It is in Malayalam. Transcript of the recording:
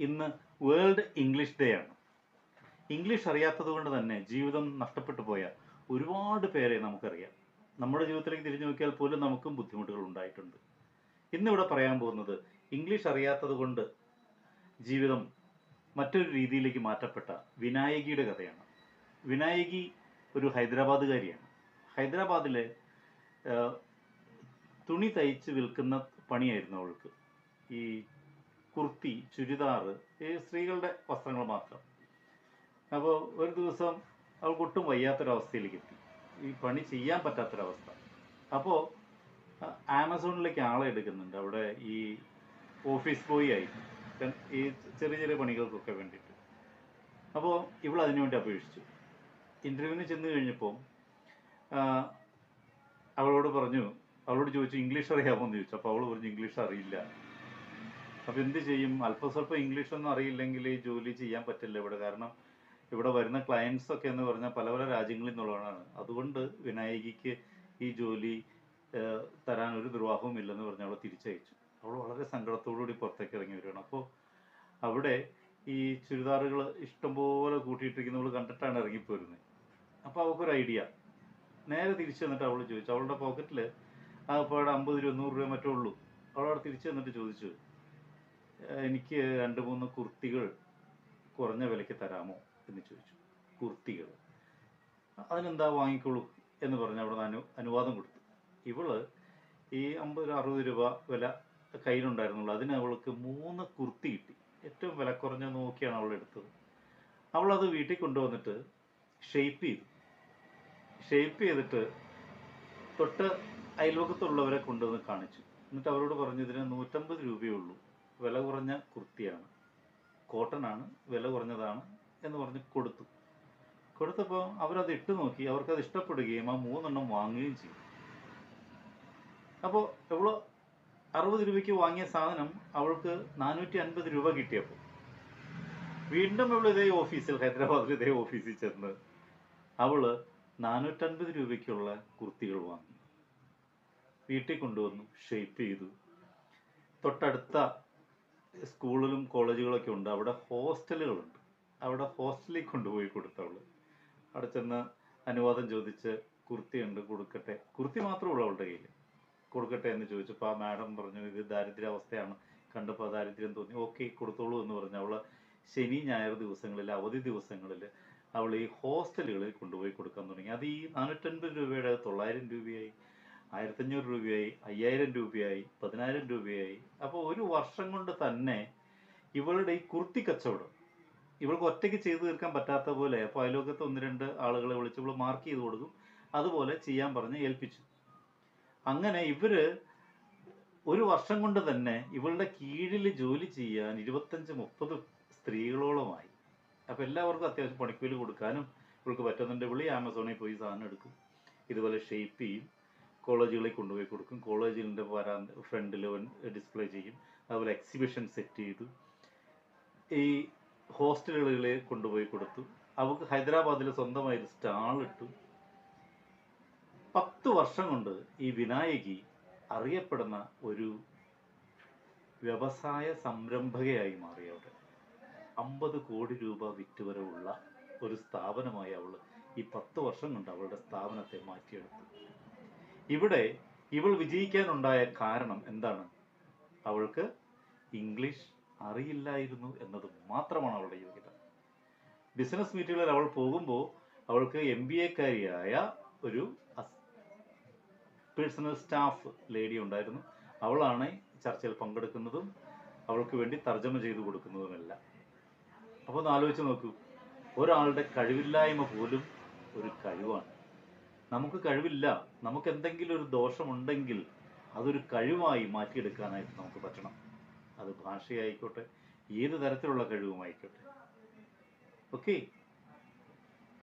ഇന്ന് വേൾഡ് ഇംഗ്ലീഷ് ഡേ ആണ്. ഇംഗ്ലീഷ് അറിയാത്തത് കൊണ്ട് തന്നെ ജീവിതം നഷ്ടപ്പെട്ടു പോയ ഒരുപാട് പേരെ നമുക്കറിയാം. നമ്മുടെ ജീവിതത്തിലേക്ക് തിരിഞ്ഞു നോക്കിയാൽ പോലും നമുക്കും ബുദ്ധിമുട്ടുകൾ ഉണ്ടായിട്ടുണ്ട്. ഇന്നിവിടെ പറയാൻ പോകുന്നത് ഇംഗ്ലീഷ് അറിയാത്തത് കൊണ്ട് ജീവിതം മറ്റൊരു രീതിയിലേക്ക് മാറ്റപ്പെട്ട വിനായകിയുടെ കഥയാണ്. വിനായകി ഒരു ഹൈദരാബാദുകാരിയാണ്. ഹൈദരാബാദിലെ തുണി തയ്ച്ച് വിൽക്കുന്ന പണിയായിരുന്നു അവൾക്ക്. ഈ കുർത്തി ചുരിദാറ് ഈ സ്ത്രീകളുടെ വസ്ത്രങ്ങൾ മാത്രം. അപ്പോൾ ഒരു ദിവസം അവൾക്ക് ഒട്ടും വയ്യാത്തൊരവസ്ഥയിലേക്ക് എത്തി. ഈ പണി ചെയ്യാൻ പറ്റാത്തൊരവസ്ഥ. അപ്പോൾ ആമസോണിലേക്ക് ആളെ എടുക്കുന്നുണ്ട്. അവിടെ ഈ ഓഫീസ് ബോയ് ആയി. ഈ ചെറിയ ചെറിയ പണികൾക്കൊക്കെ വേണ്ടിയിട്ട്. അപ്പോൾ ഇവൾ അതിനുവേണ്ടി അപേക്ഷിച്ചു. ഇന്റർവ്യൂവിന് ചെന്ന് കഴിഞ്ഞപ്പോൾ അവളോട് പറഞ്ഞു അവളോട് ചോദിച്ചു ഇംഗ്ലീഷ് അറിയാമോ? എന്ന് ചോദിച്ചു. അപ്പോൾ അവൾ പറഞ്ഞു ഇംഗ്ലീഷ് അറിയില്ല. അപ്പോൾ എന്ത് ചെയ്യും? അല്പം സ്വല്പം ഇംഗ്ലീഷ് ഒന്നും അറിയില്ലെങ്കിൽ ഈ ജോലി ചെയ്യാൻ പറ്റില്ല ഇവിടെ. കാരണം ഇവിടെ വരുന്ന ക്ലയൻസ് ഒക്കെ എന്ന് പറഞ്ഞാൽ പല പല രാജ്യങ്ങളിൽ നിന്നുള്ളതാണ് അതുകൊണ്ട് വിനായകിക്ക് ഈ ജോലി തരാൻ ഒരു നിർവാഹവും ഇല്ലെന്ന് പറഞ്ഞ് അവളെ തിരിച്ചയച്ചു. അവൾ വളരെ സങ്കടത്തോടുകൂടി പുറത്തേക്ക് ഇറങ്ങി വരികയാണ്. അപ്പോൾ അവിടെ ഈ ചുരിദാറുകൾ ഇഷ്ടംപോലെ കൂട്ടിയിട്ടിരിക്കുന്നവൾ കണ്ടിട്ടാണ് ഇറങ്ങിപ്പോരുന്നത്. അപ്പോൾ അവൾക്കൊരു ഐഡിയ. നേരെ തിരിച്ചു വന്നിട്ട് അവൾ ചോദിച്ചു. അവളുടെ പോക്കറ്റിൽ ആ ഇപ്പോൾ അമ്പത് രൂപ നൂറ് രൂപ മറ്റേ ഉള്ളൂ. അവളവിടെ തിരിച്ചു വന്നിട്ട് ചോദിച്ചു. "ഏഹ്, എനിക്ക് രണ്ട് മൂന്ന് കുർത്തികൾ കുറഞ്ഞ വിലയ്ക്ക് തരാമോ എന്ന് ചോദിച്ചു. കുർത്തികൾ. അതിനെന്താ വാങ്ങിക്കോളൂ എന്ന് പറഞ്ഞ് അവിടെ അനു അനുവാദം കൊടുത്തു. ഇവൾ ഈ അമ്പത് അറുപത് രൂപ വില കയ്യിലുണ്ടായിരുന്നുള്ളൂ. അതിന് അവൾക്ക് മൂന്ന് കുർത്തി കിട്ടി. ഏറ്റവും വില കുറഞ്ഞ നോക്കിയാണ് അവൾ എടുത്തത്. അവളത് വീട്ടിൽ കൊണ്ടുവന്നിട്ട് ഷെയ്പ്പ് ചെയ്തു. ഷെയ്പ്പ് ചെയ്തിട്ട് തൊട്ട് അയൽവക്കത്തുള്ളവരെ കൊണ്ടുവന്ന് കാണിച്ചു. എന്നിട്ട് അവരോട് പറഞ്ഞു ഇതിന് നൂറ്റമ്പത് രൂപയേ ഉള്ളൂ. വില കുറഞ്ഞ കുർത്തിയാണ്. കോട്ടൺ ആണ് വില കുറഞ്ഞതാണ് എന്ന് പറഞ്ഞ് കൊടുത്തു. കൊടുത്തപ്പോൾ അവരത് ഇട്ട് നോക്കി അവർക്കത് ഇഷ്ടപ്പെടുകയും ആ മൂന്നെണ്ണം വാങ്ങുകയും ചെയ്തു. അപ്പോൾ എവ്വളോ അറുപത് രൂപയ്ക്ക് വാങ്ങിയ സാധനം അവൾക്ക് നാനൂറ്റി അൻപത് രൂപ കിട്ടിയപ്പോൾ വീണ്ടും അവൾ ഇതേ ഓഫീസിൽ ഹൈദരാബാദിൽ ഇതേ ഓഫീസിൽ ചെന്ന് അവൾ നാനൂറ്റൻപത് രൂപയ്ക്കുള്ള കുർത്തികൾ വാങ്ങി. വീട്ടിൽ കൊണ്ടുവന്നു ഷേപ്പ് ചെയ്തു. തൊട്ടടുത്ത സ്കൂളിലും കോളേജുകളൊക്കെ ഉണ്ട്. അവിടെ ഹോസ്റ്റലുകളുണ്ട്. അവിടെ ഹോസ്റ്റലിൽ കൊണ്ടുപോയി കൊടുത്തവൾ അവിടെ ചെന്ന് അനുവാദം ചോദിച്ച് കുർത്തി ഉണ്ട് കൊടുക്കട്ടെ. കുർത്തി മാത്രമേ ഉള്ളൂ അവളുടെ കയ്യിൽ കൊടുക്കട്ടെ എന്ന് ചോദിച്ചപ്പോൾ ആ മാഡം പറഞ്ഞു ഇത് ദാരിദ്ര്യാവസ്ഥയാണ്. കണ്ടപ്പോൾ ദാരിദ്ര്യം തോന്നി. ഓക്കെ കൊടുത്തോളൂ എന്ന് പറഞ്ഞു. അവൾ ശനി ഞായർ ദിവസങ്ങളിൽ അവധി ദിവസങ്ങളിൽ അവൾ ഈ ഹോസ്റ്റലുകളിൽ കൊണ്ടുപോയി കൊടുക്കാൻ തുടങ്ങി. അത് ഈ നാനൂറ്റൻപത് രൂപയുടെ തൊള്ളായിരം രൂപയായി. ആയിരത്തഞ്ഞൂറ് രൂപയായി അയ്യായിരം രൂപയായി പതിനായിരം രൂപയായി. അപ്പോൾ ഒരു വർഷം കൊണ്ട് തന്നെ ഇവളുടെ ഈ കുർത്തി കച്ചവടം ഇവൾക്ക് ഒറ്റയ്ക്ക് ചെയ്തു തീർക്കാൻ പറ്റാത്ത പോലെ അപ്പോൾ അയലോകത്ത് ഒന്ന് രണ്ട് ആളുകളെ വിളിച്ച് ഇവൾ മാർക്ക് ചെയ്ത് കൊടുക്കും. അതുപോലെ ചെയ്യാൻ പറഞ്ഞ് ഏൽപ്പിച്ചു. അങ്ങനെ ഇവർ ഒരു വർഷം കൊണ്ട് തന്നെ ഇവളുടെ കീഴിൽ ജോലി ചെയ്യാൻ ഇരുപത്തഞ്ച് മുപ്പത് സ്ത്രീകളോളമായി. അപ്പൊ എല്ലാവർക്കും അത്യാവശ്യം പണിക്കൂലി കൊടുക്കാനും ഇവൾക്ക് പറ്റുന്നുണ്ട്. വിളി ആമസോണിൽ പോയി സാധനം എടുക്കും. ഇതുപോലെ ഷേപ്പ് ചെയ്യും. കോളേജുകളിൽ കൊണ്ടുപോയി കൊടുക്കും. കോളേജിന്റെ വരാൻ ഫ്രണ്ടിൽ ഡിസ്പ്ലേ ചെയ്യും. അതുപോലെ എക്സിബിഷൻ സെറ്റ് ചെയ്തു. ഈ ഹോസ്റ്റലുകളിൽ കൊണ്ടുപോയി കൊടുത്തു. അവർക്ക് ഹൈദരാബാദിൽ സ്വന്തമായി ഇട്ടു. പത്ത് വർഷം കൊണ്ട് ഈ വിനായകി അറിയപ്പെടുന്ന ഒരു വ്യവസായ സംരംഭകയായി മാറി അവിടെ. അമ്പത് കോടി രൂപ വിറ്റുവരവുള്ള ഒരു സ്ഥാപനമായി അവൾ ഈ പത്ത് വർഷം കൊണ്ട് അവളുടെ സ്ഥാപനത്തെ മാറ്റിയെടുത്തു. ഇവിടെ ഇവൾ വിജയിക്കാനുണ്ടായ കാരണം എന്താണ്? അവൾക്ക് ഇംഗ്ലീഷ് അറിയില്ലായിരുന്നു എന്നത് മാത്രമാണ് അവളുടെ യോഗ്യത. ബിസിനസ് മീറ്റുകളിൽ അവൾ പോകുമ്പോൾ അവൾക്ക് എം ബി എക്കാരിയായ ഒരു പേഴ്സണൽ സ്റ്റാഫ് ലേഡി ഉണ്ടായിരുന്നു. അവളാണ് ചർച്ചയിൽ പങ്കെടുക്കുന്നതും അവൾക്ക് വേണ്ടി തർജമ ചെയ്തു കൊടുക്കുന്നതുമെല്ലാം. അപ്പോൾ ഒന്ന് ആലോചിച്ച് നോക്കൂ. ഒരാളുടെ കഴിവില്ലായ്മ പോലും ഒരു കഴിവാണ്. നമുക്ക് കഴിവില്ല. നമുക്ക് എന്തെങ്കിലും ഒരു ദോഷമുണ്ടെങ്കിൽ അതൊരു കഴിവായി മാറ്റിയെടുക്കാനായിട്ട് നമുക്ക് പറ്റണം. അത് ഭാഷയായിക്കോട്ടെ ഏത് തരത്തിലുള്ള കഴിവുമായിക്കോട്ടെ. ഓക്കെ